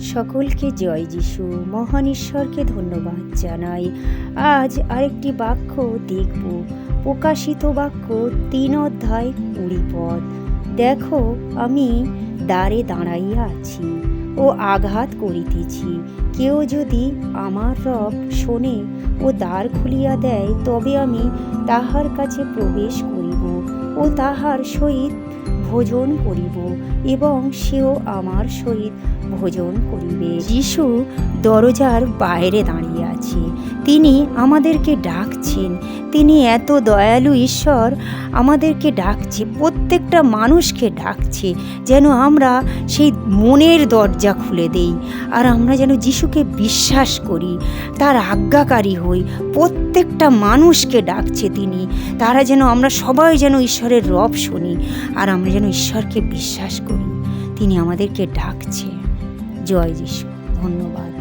সকলকে জয় যিশু। মহান ঈশ্বরকে ধন্যবাদ জানাই। আজ আরেকটি বাক্য দেখব। প্রকাশিত বাক্য তিন অধ্যায় কুড়ি পদ। দেখো, আমি দ্বারে দাঁড়াইয়া আছি ও আঘাত করিতেছি। কেউ যদি আমার রব শোনে ও দ্বার খুলিয়া দেয়, তবে আমি তাহার কাছে প্রবেশ করিব ও তাহার সহিত ভোজন করিব এবং সেও আমার সহিত ভোজন করিবে। যিশু দরজার বাইরে দাঁড়িয়ে আছে তিনি আমাদেরকে ডাকছেন। তিনি এত দয়ালু ঈশ্বর আমাদেরকে ডাকছে, প্রত্যেকটা মানুষকে ডাকছে, যেন আমরা সেই মনের দরজা খুলে দেই আর আমরা যেন যিশুকে বিশ্বাস করি, তার আজ্ঞাকারী হই। প্রত্যেকটা মানুষকে ডাকছে তিনি, তারা যেন আমরা সবাই যেন ঈশ্বরের রব শুনি আর আমরা যেন ঈশ্বরকে বিশ্বাস করি। তিনি আমাদেরকে ডাকছে। জয় যিশু। ধন্যবাদ।